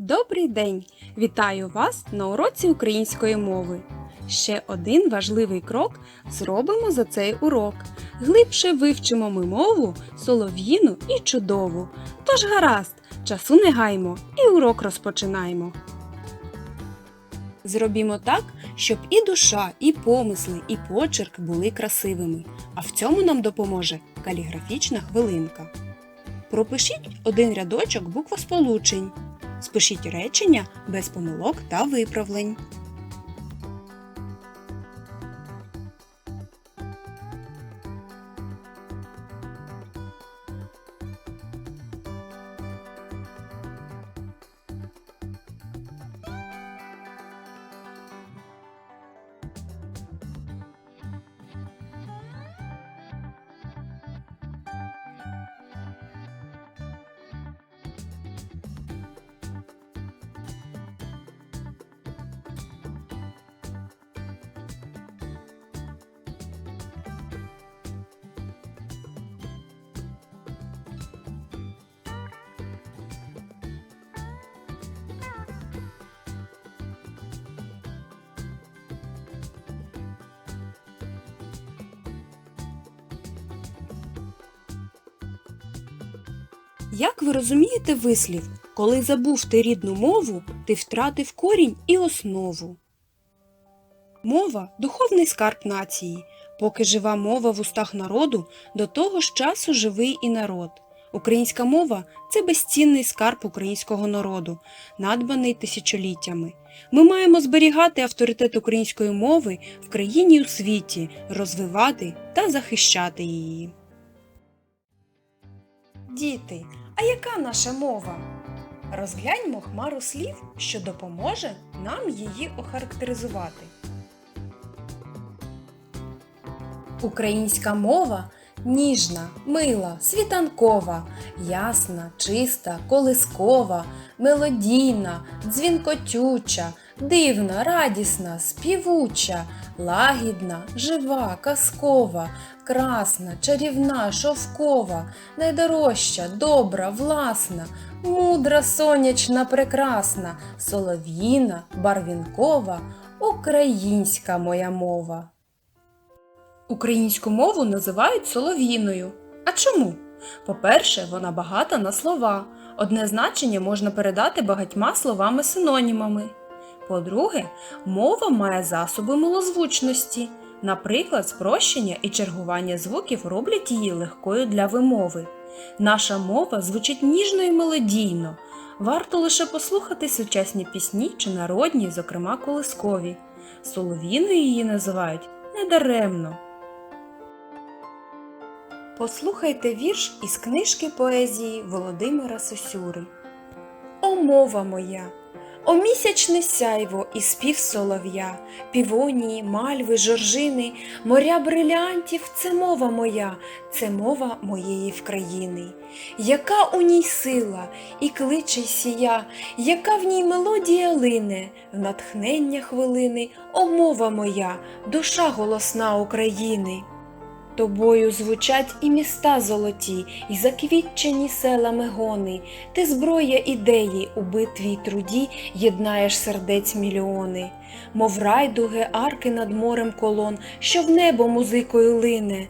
Добрий день! Вітаю вас на уроці української мови. Ще один важливий крок зробимо за цей урок. Глибше вивчимо ми мову, солов'їну і чудову. Тож гаразд, часу не гаймо і урок розпочинаємо. Зробімо так, щоб і душа, і помисли, і почерк були красивими. А в цьому нам допоможе каліграфічна хвилинка. Пропишіть один рядочок буквосполучень. Спишіть речення без помилок та виправлень. Як ви розумієте вислів, коли забув ти рідну мову, ти втратив корінь і основу? Мова духовний скарб нації. Поки жива мова в устах народу, до того ж часу живий і народ. Українська мова це безцінний скарб українського народу, надбаний тисячоліттями. Ми маємо зберігати авторитет української мови в країні і у світі, розвивати та захищати її. Діти, а яка наша мова? Розгляньмо хмару слів, що допоможе нам її охарактеризувати. Українська мова ніжна, мила, світанкова, ясна, чиста, колискова, мелодійна, дзвінкотюча, дивна, радісна, співуча, лагідна, жива, казкова, красна, чарівна, шовкова, найдорожча, добра, власна, мудра, сонячна, прекрасна, солов'їна, барвінкова, українська моя мова. Українську мову називають солов'їною. А чому? По-перше, вона багата на слова. Одне значення можна передати багатьма словами-синонімами. По-друге, мова має засоби милозвучності. Наприклад, спрощення і чергування звуків роблять її легкою для вимови. Наша мова звучить ніжно і мелодійно. Варто лише послухати сучасні пісні чи народні, зокрема колискові. Солов'їною її називають недаремно. Послухайте вірш із книжки поезії Володимира Сосюри. О мова моя! О місячне сяйво і спів солов'я, півонії, мальви, жоржини, моря брилянтів це мова моя, це мова моєї вкраїни. Яка у ній сила і кличе сія, яка в ній мелодія лине, в натхнення хвилини, о мова моя, душа голосна України. Тобою звучать і міста золоті, і заквітчені селами гони. Ти зброя ідеї у битві й труді єднаєш сердець мільйони, мов райдуги, арки над морем колон, що в небо музикою лине,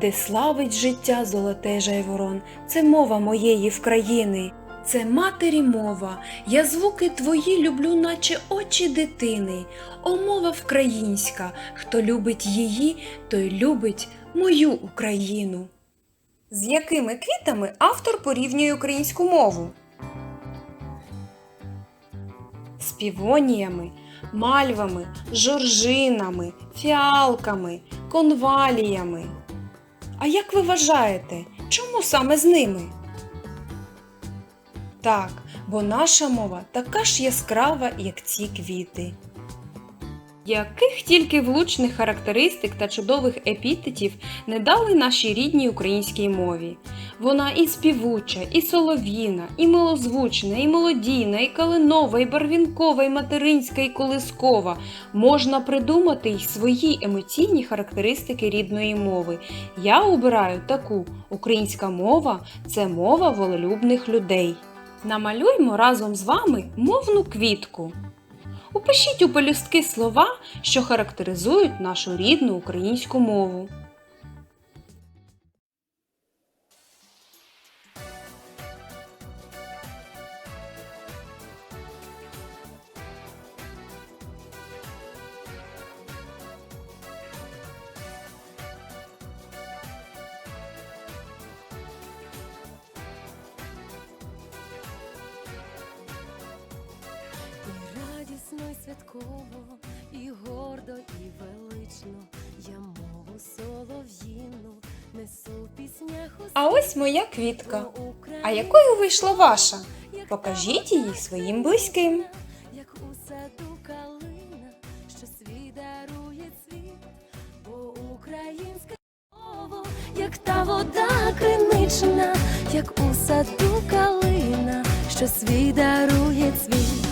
де славить життя золоте жайворон, це мова моєї вкраїни. Це матері мова, я звуки твої люблю, наче очі дитини. О, мова вкраїнська, хто любить її, той любить мою Україну. З якими квітами автор порівнює українську мову? З півоніями, мальвами, жоржинами, фіалками, конваліями. А як ви вважаєте, чому саме з ними? Так, бо наша мова така ж яскрава, як ці квіти. Яких тільки влучних характеристик та чудових епітетів не дали нашій рідній українській мові. Вона і співуча, і солов'їна, і милозвучна, і мелодійна, і калинова, і барвінкова, і материнська, і колискова. Можна придумати й свої емоційні характеристики рідної мови. Я обираю таку: українська мова це мова волелюбних людей. Намалюймо разом з вами мовну квітку. Упишіть у пелюстки слова, що характеризують нашу рідну українську мову. Радісно, і святково, і гордо, і велично я мову солов'їну несу піснях А ось моя квітка. А якою вийшла ваша? Покажіть її своїм близьким. як у саду калина, що свій дарує цвіт, бо українське слово, як та вода кринична, як у саду калина, що свій дарує цвіт,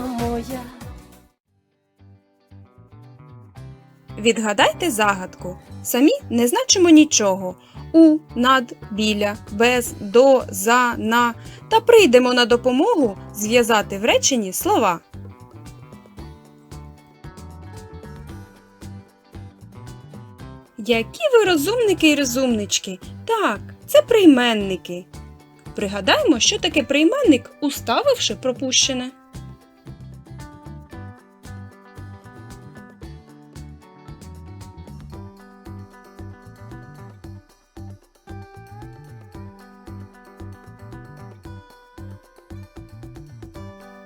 Відгадайте загадку. Самі не значимо нічого. У, над, біля, без, до, за, на та прийдемо на допомогу зв'язати в реченні слова. Які ви розумники і розумнички? Так, це прийменники. Пригадаймо, що таке прийменник, уставивши пропущене.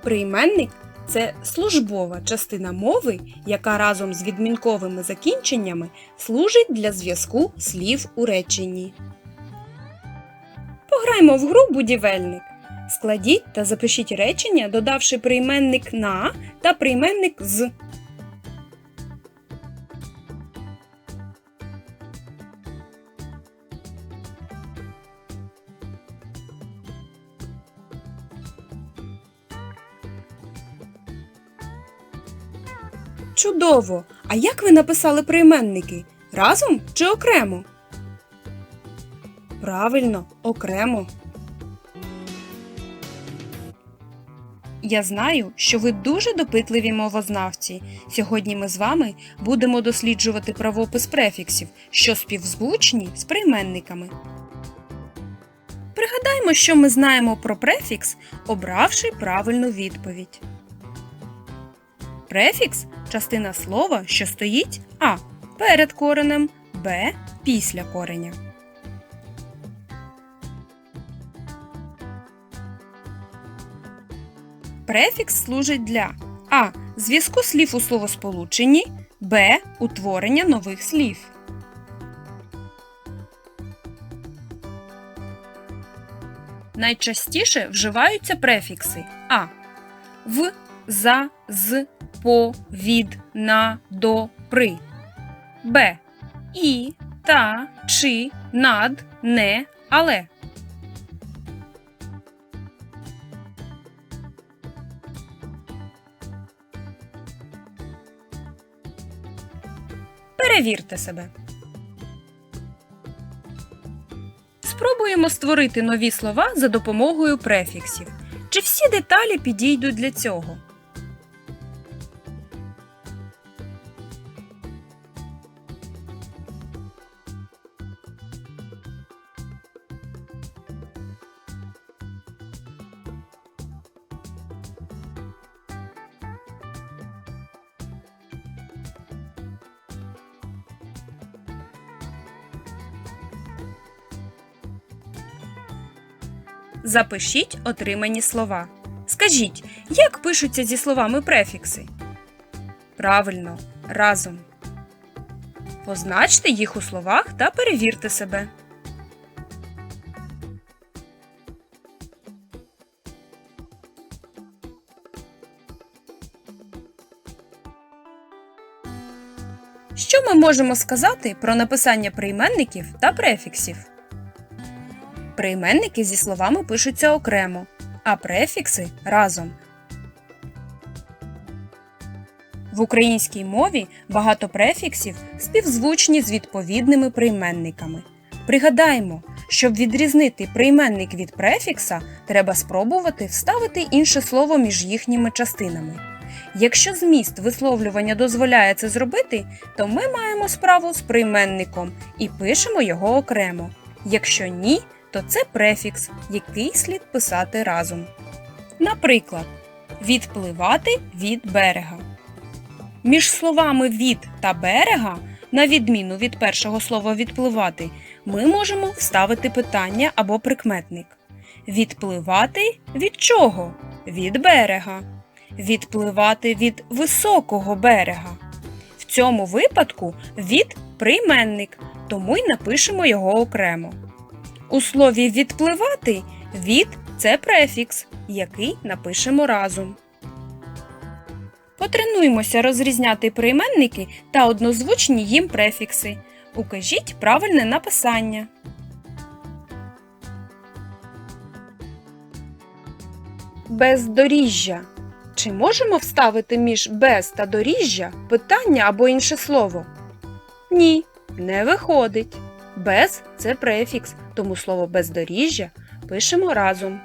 Прийменник це службова частина мови, яка разом з відмінковими закінченнями служить для зв'язку слів у реченні. Пограймо в гру будівельник. Складіть та запишіть речення, додавши прийменник на та прийменник з. Чудово! А як ви написали прийменники? Разом чи окремо? Правильно, окремо. Я знаю, що ви дуже допитливі мовознавці. Сьогодні ми з вами будемо досліджувати правопис префіксів, що співзвучні з прийменниками. Пригадаймо, що ми знаємо про префікс, обравши правильну відповідь. Префікс частина слова, що стоїть А перед коренем, Б після кореня. Префікс служить для А. Зв'язку слів у словосполученні, Б. Утворення нових слів. Найчастіше вживаються префікси А. В, за, з, по, від, на, до, при. Б. І, та, чи, над, не, але. Перевірте себе. Спробуємо створити нові слова за допомогою префіксів. Чи всі деталі підійдуть для цього? Запишіть отримані слова. Скажіть, як пишуться зі словами префікси? Правильно, разом. Позначте їх у словах та перевірте себе. Що ми можемо сказати про написання прийменників та префіксів? Прийменники зі словами пишуться окремо, а префікси разом. В українській мові багато префіксів співзвучні з відповідними прийменниками. Пригадаємо, щоб відрізнити прийменник від префікса, треба спробувати вставити інше слово між їхніми частинами. Якщо зміст висловлювання дозволяє це зробити, то ми маємо справу з прийменником і пишемо його окремо. Якщо ні, то це префікс, який слід писати разом. Наприклад, відпливати від берега. Між словами від та берега, на відміну від першого слова відпливати, ми можемо вставити питання або прикметник. Відпливати від чого? Від берега. Відпливати від високого берега. В цьому випадку від прийменник, тому й напишемо його окремо. У слові відпливати від це префікс, який напишемо разом. Потренуймося розрізняти прийменники та однозвучні їм префікси. Укажіть правильне написання. Бездоріжжя. Чи можемо вставити між без та доріжжя питання або інше слово? Ні, не виходить. Без це префікс, тому слово бездоріжжя пишемо разом.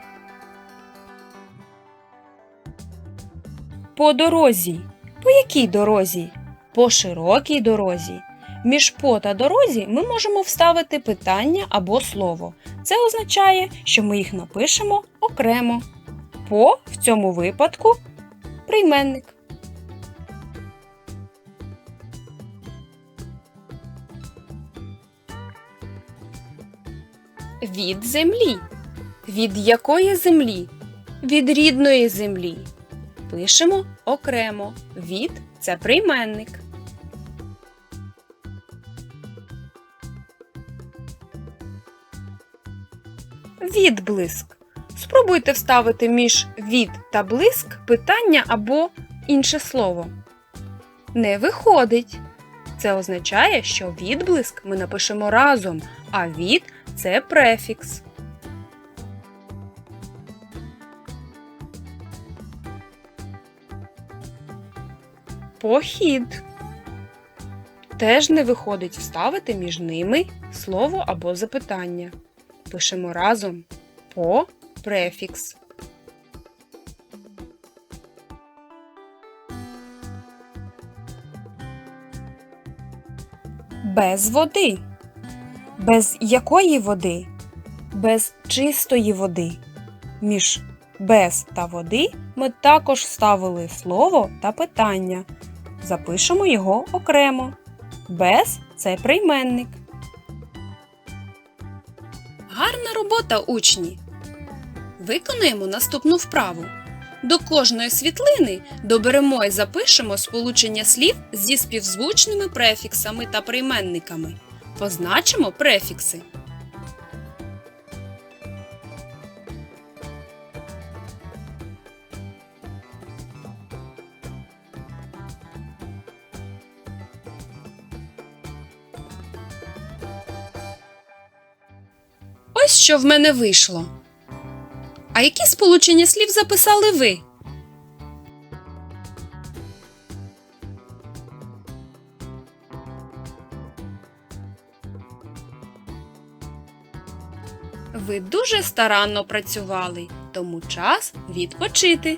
По дорозі. По якій дорозі? По широкій дорозі. Між по та дорозі ми можемо вставити питання або слово. Це означає, що ми їх напишемо окремо. По в цьому випадку прийменник. Від землі. Від якої землі? Від рідної землі. Пишемо окремо. Від це прийменник. Відблиск. Спробуйте вставити між від та блиск питання або інше слово. Не виходить. Це означає, що відблиск ми напишемо разом, а від це префікс. Похід. Теж не виходить вставити між ними слово або запитання. Пишемо разом по префікс. Без води. Без якої води? Без чистої води. Між без та води ми також ставили слово та питання. Запишемо його окремо. Без це прийменник. Гарна робота, учні! Виконаємо наступну вправу. До кожної світлини доберемо і запишемо сполучення слів зі співзвучними префіксами та прийменниками. Позначимо префікси. Ось що в мене вийшло. А які сполучення слів записали ви? Ви дуже старанно працювали, тому час відпочити.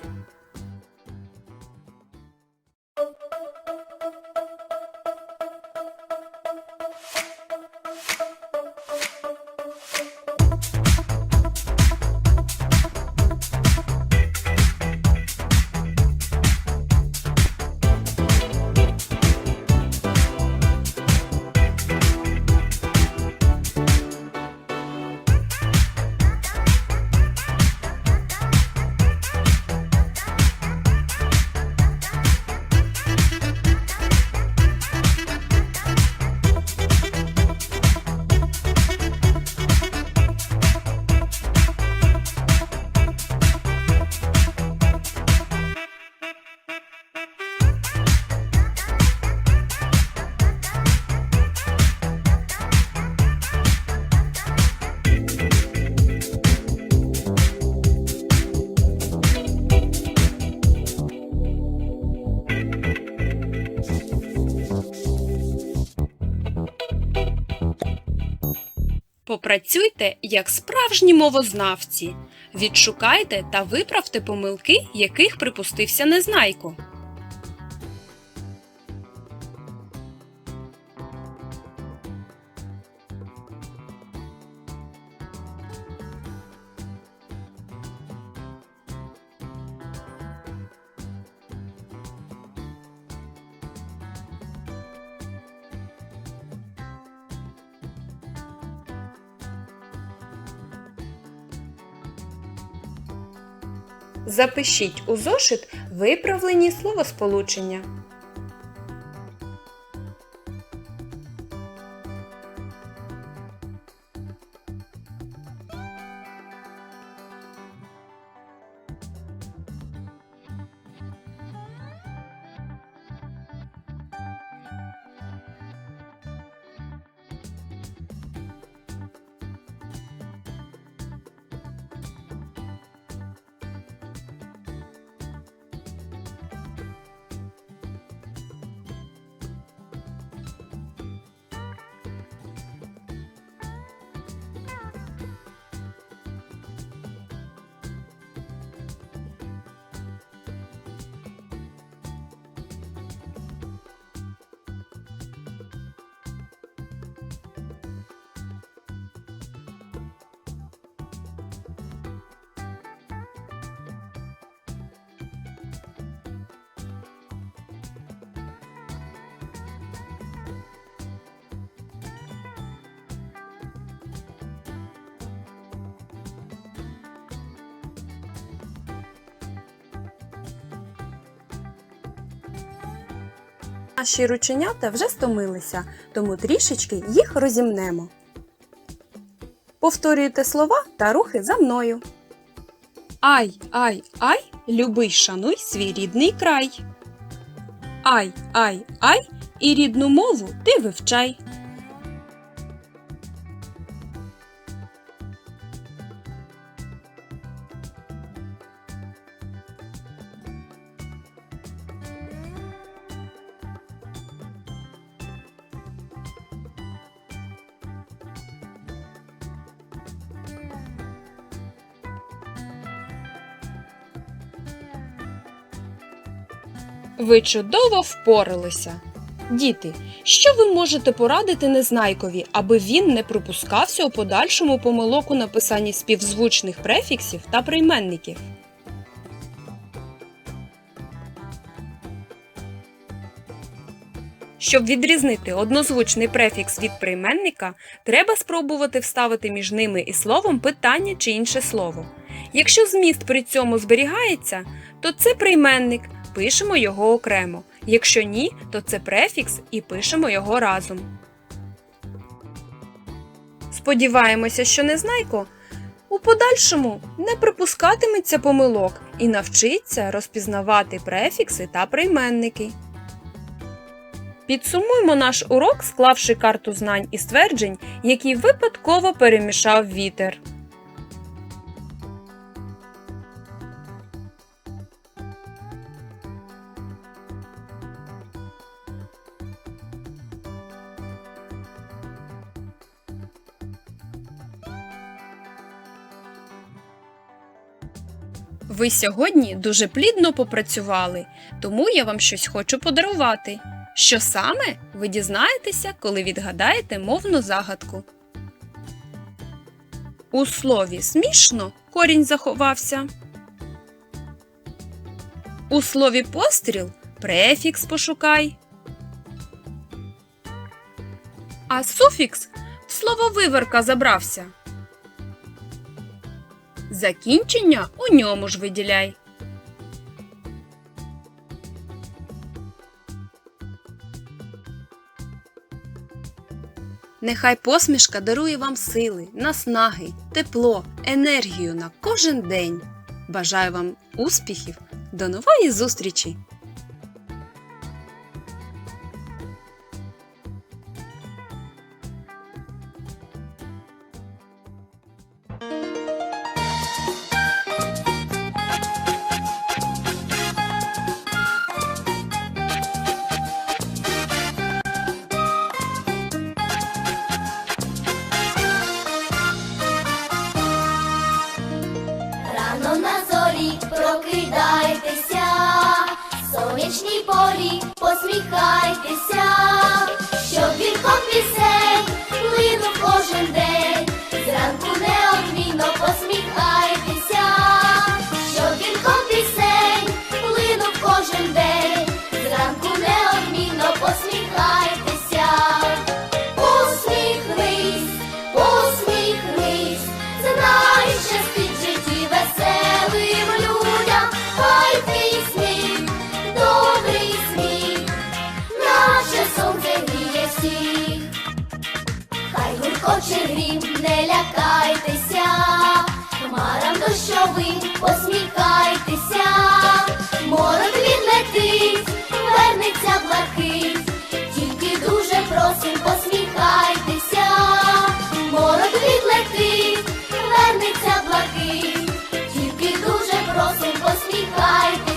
Попрацюйте як справжні мовознавці. Відшукайте та виправте помилки, яких припустився незнайко. Запишіть у зошит виправлені словосполучення. Наші рученята вже стомилися, тому трішечки їх розімнемо. Повторюйте слова та рухи за мною. Ай, ай, ай, любий шануй свій рідний край. Ай, ай, ай, і рідну мову ти вивчай. Ви чудово впоралися. Діти, що ви можете порадити незнайкові, аби він не пропускався у подальшому помилок у написанні співзвучних префіксів та прийменників? Щоб відрізнити однозвучний префікс від прийменника, треба спробувати вставити між ними і словом питання чи інше слово. Якщо зміст при цьому зберігається, то це прийменник, пишемо його окремо. Якщо ні, то це префікс і пишемо його разом. Сподіваємося, що Незнайко у подальшому не припускатиметься помилок і навчиться розпізнавати префікси та прийменники. Підсумуємо наш урок, склавши карту знань і стверджень, які випадково перемішав вітер. Ви сьогодні дуже плідно попрацювали, тому я вам щось хочу подарувати. Що саме ви дізнаєтеся, коли відгадаєте мовну загадку. У слові смішно корінь заховався. У слові постріл префікс пошукай. А суфікс в слово виверка забрався. Закінчення у ньому ж виділяй. Нехай посмішка дарує вам сили, наснаги, тепло, енергію на кожен день. Бажаю вам успіхів! До нової зустрічі! bye.